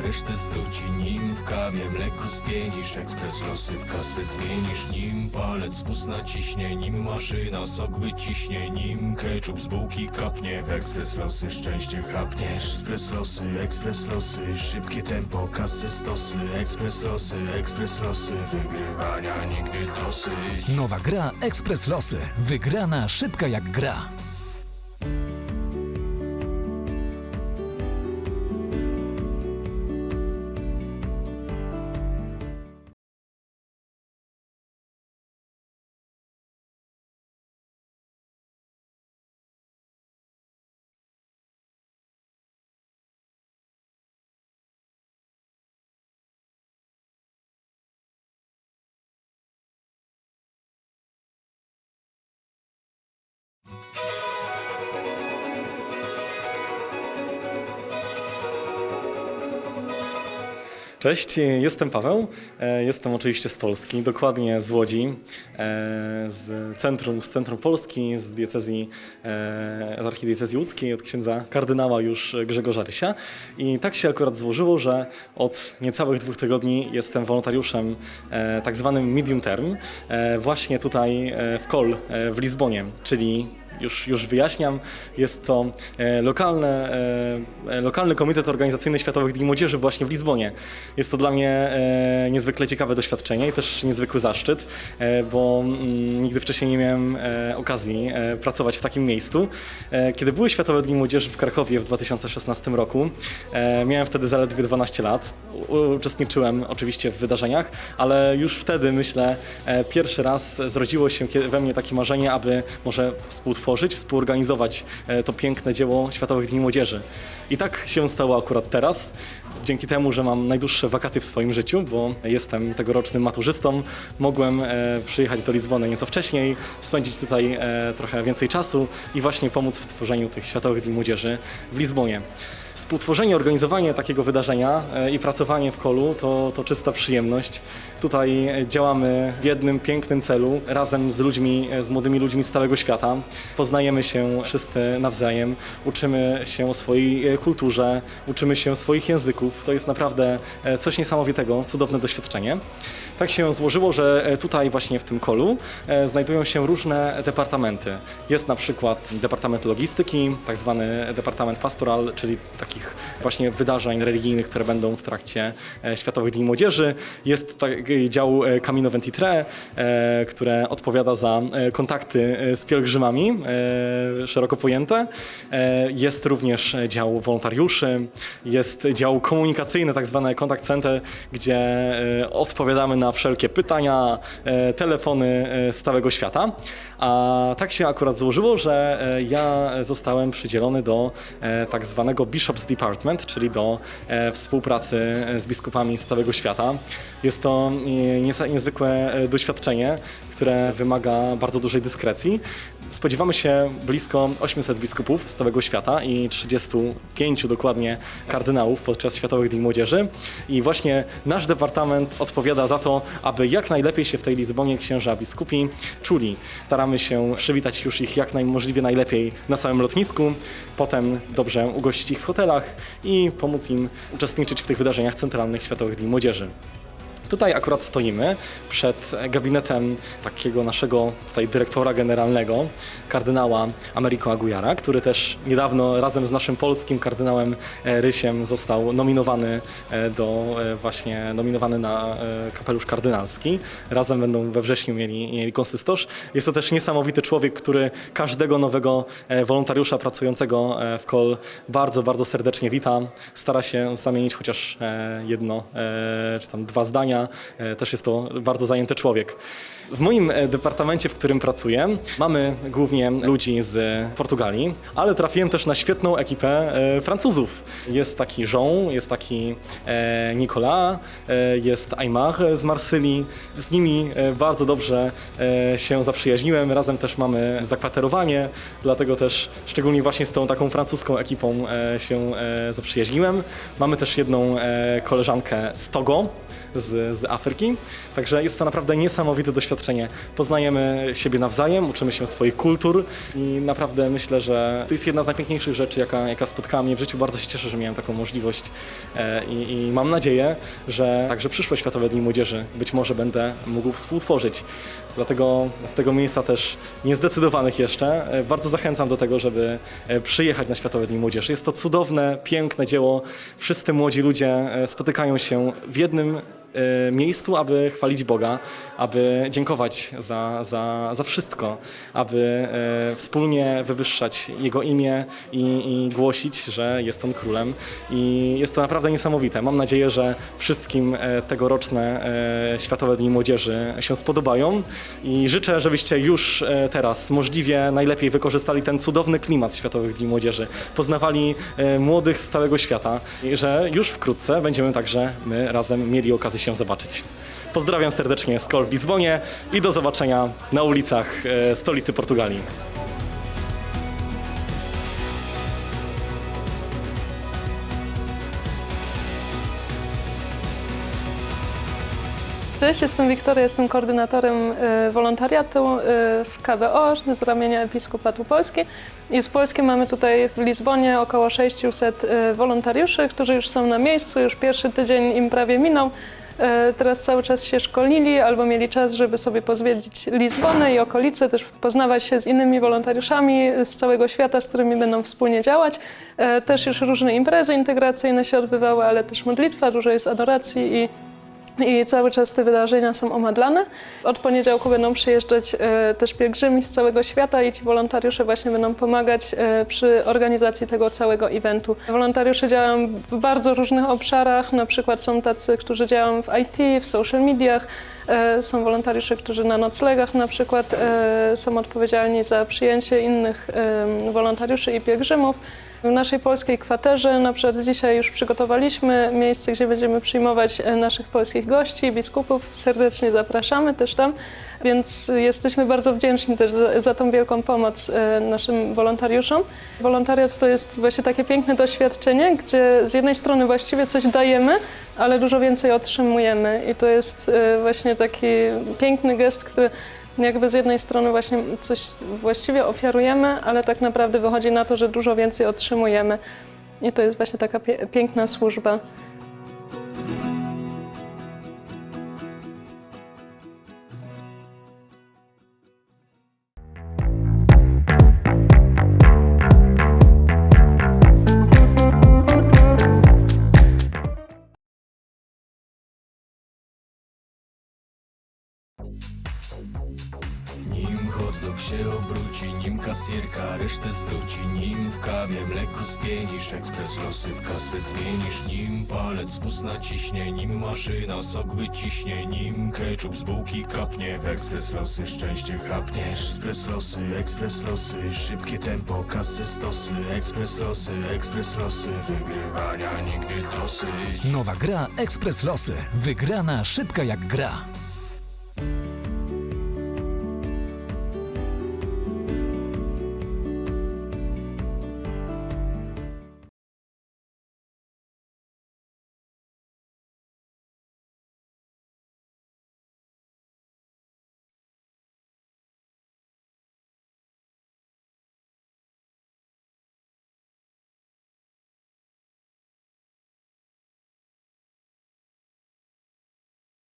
kasjerka resztę zwróci Nim w kawie. Mleko spienisz, ekspres losy w kasę zmienisz Nim. Palec spust naciśnie, nim maszyna sok wyciśnie Nim. Ketchup z bułki kapnie, w ekspres losy szczęście chapniesz. Ekspres losy, ekspres losy, szybkie tempo, kasy stosy. Ekspres losy, ekspres losy, wygrywania nigdy dosyć Nowa gra Ekspres Losy. Wygrana szybka jak gra. Cześć, jestem Paweł. E, Jestem oczywiście z Polski, dokładnie z Łodzi, e, z centrum, z centrum Polski, z diecezji, e, z archidiecezji łódzkiej, od księdza kardynała już Grzegorza Rysia. I tak się akurat złożyło, że od niecałych dwóch tygodni jestem wolontariuszem e, tak zwanym medium term, e, właśnie tutaj e, w Kol e, w Lizbonie, czyli już, już wyjaśniam, jest to e, lokalne, e, e, lokalny komitet organizacyjny Światowych Dni Młodzieży właśnie w Lizbonie. Jest to dla mnie e, niezwykle ciekawe doświadczenie i też niezwykły zaszczyt, e, bo mm, nigdy wcześniej nie miałem e, okazji e, pracować w takim miejscu. E, kiedy były Światowe Dni Młodzieży w Krakowie w 2016 roku, e, miałem wtedy zaledwie 12 lat. U, uczestniczyłem oczywiście w wydarzeniach, ale już wtedy myślę, e, pierwszy raz zrodziło się we mnie takie marzenie, aby może współtworzyć, współorganizować e, to piękne dzieło Światowych Dni Młodzieży. I tak się stało akurat teraz. Dzięki temu, że mam najdłuższe wakacje w swoim życiu, bo jestem tegorocznym maturzystą, mogłem e, przyjechać do Lizbony nieco wcześniej, spędzić tutaj e, trochę więcej czasu i właśnie pomóc w tworzeniu tych Światowych Dni Młodzieży w Lizbonie. Współtworzenie, organizowanie takiego wydarzenia e, i pracowanie w kolu to, to czysta przyjemność. Tutaj e, działamy w jednym pięknym celu, razem z ludźmi, e, z młodymi ludźmi z całego świata. Poznajemy się wszyscy nawzajem, uczymy się o swojej kulturze, uczymy się swoich języków. To jest naprawdę coś niesamowitego, cudowne doświadczenie. Tak się złożyło, że tutaj właśnie w tym kolu znajdują się różne departamenty. Jest na przykład Departament Logistyki, tak zwany Departament Pastoral, czyli takich właśnie wydarzeń religijnych, które będą w trakcie e, Światowych Dni Młodzieży. Jest taki dział e, Camino Ventitre, e, które odpowiada za e, kontakty e, z pielgrzymami, e, szeroko pojęte. E, Jest również dział wolontariuszy, jest dział komunikacyjny, tak zwane contact center, gdzie e, odpowiadamy na wszelkie pytania, e, telefony e, z całego świata. A tak się akurat złożyło, że e, ja zostałem przydzielony do e, tak zwanego Bishops Department, czyli do e, współpracy z biskupami z całego świata. Jest to e, niezwykłe e, doświadczenie, które wymaga bardzo dużej dyskrecji. Spodziewamy się blisko 800 biskupów z całego świata i 35 dokładnie kardynałów podczas Światowych Dni Młodzieży. I właśnie nasz departament odpowiada za to, aby jak najlepiej się w tej Lizbonie księża biskupi czuli. Staramy się przywitać już ich jak najmożliwie najlepiej na samym lotnisku, potem dobrze ugościć ich w hotelach i pomóc im uczestniczyć w tych wydarzeniach centralnych Światowych Dni Młodzieży. Tutaj akurat stoimy przed gabinetem takiego naszego tutaj dyrektora generalnego, kardynała Americo Agujara, który też niedawno razem z naszym polskim kardynałem e, Rysiem został nominowany e, do e, właśnie nominowany na kapelusz kardynalski. Razem będą we wrześniu mieli, mieli konsystosz. Jest to też niesamowity człowiek, który każdego nowego wolontariusza pracującego w KOL bardzo, bardzo serdecznie wita. Stara się zamienić chociaż jedno czy tam dwa zdania. E, Też jest to bardzo zajęty człowiek. W moim e, departamencie, w którym pracuję, mamy głównie ludzi z Portugalii, ale trafiłem też na świetną ekipę e, Francuzów. Jest taki Jean, jest taki Nicolas, jest Aymar z Marsylii. Z nimi bardzo dobrze się zaprzyjaźniłem. Razem też mamy zakwaterowanie, dlatego też szczególnie właśnie z tą taką francuską ekipą się zaprzyjaźniłem. Mamy też jedną koleżankę z Togo, z z Afryki. Także jest to naprawdę niesamowite doświadczenie. Poznajemy siebie nawzajem, uczymy się swoich kultur i naprawdę myślę, że to jest jedna z najpiękniejszych rzeczy, jaka, jaka spotkała mnie w życiu. Bardzo się cieszę, że miałem taką możliwość e, i, i mam nadzieję, że także przyszłe Światowe Dni Młodzieży być może będę mógł współtworzyć. Dlatego z tego miejsca też niezdecydowanych jeszcze e, bardzo zachęcam do tego, żeby e, przyjechać na Światowe Dni Młodzieży. Jest to cudowne, piękne dzieło. Wszyscy młodzi ludzie spotykają się w jednym miejscu, aby chwalić Boga, aby dziękować za, za, za wszystko, aby e, wspólnie wywyższać Jego imię i, i głosić, że jest On królem. I jest to naprawdę niesamowite. Mam nadzieję, że wszystkim e, tegoroczne e, Światowe Dni Młodzieży się spodobają i życzę, żebyście już e, teraz możliwie najlepiej wykorzystali ten cudowny klimat Światowych Dni Młodzieży, poznawali e, młodych z całego świata i że już wkrótce będziemy także my razem mieli okazję się zobaczyć. Pozdrawiam serdecznie z Kol w Lizbonie i do zobaczenia na ulicach e, stolicy Portugalii. Cześć, jestem Wiktoria, jestem koordynatorem e, wolontariatu e, w KBO z ramienia Episkopatu Polski. I z Polski mamy tutaj w Lizbonie około 600 e, wolontariuszy, którzy już są na miejscu, już pierwszy tydzień im prawie minął. E, Teraz cały czas się szkolili albo mieli czas, żeby sobie pozwiedzić Lizbonę i okolice, też poznawać się z innymi wolontariuszami z całego świata, z którymi będą wspólnie działać. E, Też już różne imprezy integracyjne się odbywały, ale też modlitwa, dużo jest adoracji i i cały czas te wydarzenia są omadlane. Od poniedziałku będą przyjeżdżać e, też pielgrzymi z całego świata i ci wolontariusze właśnie będą pomagać e, przy organizacji tego całego eventu. Wolontariusze działają w bardzo różnych obszarach, na przykład są tacy, którzy działają w IT, w social mediach, e, są wolontariusze, którzy na noclegach na przykład są odpowiedzialni za przyjęcie innych wolontariuszy i pielgrzymów. W naszej polskiej kwaterze na przykład dzisiaj już przygotowaliśmy miejsce, gdzie będziemy przyjmować e, naszych polskich gości, biskupów. Serdecznie zapraszamy też tam, więc jesteśmy bardzo wdzięczni też za, za tą wielką pomoc e, naszym wolontariuszom. Wolontariat to jest właśnie takie piękne doświadczenie, gdzie z jednej strony właściwie coś dajemy, ale dużo więcej otrzymujemy i to jest e, właśnie taki piękny gest, który jakby z jednej strony właśnie coś właściwie ofiarujemy, ale tak naprawdę wychodzi na to, że dużo więcej otrzymujemy. I to jest właśnie taka piękna służba. Spienisz, ekspres losy w kasę zmienisz Nim. Palec spust naciśnie, nim maszyna sok wyciśnie Nim. Ketchup z bułki kapnie, w ekspres losy szczęście chapniesz. Ekspres losy, ekspres losy, szybkie tempo, kasy stosy. Ekspres losy, ekspres losy, wygrywania nigdy dosyć. Nowa gra Ekspres Losy. Wygrana szybka jak gra.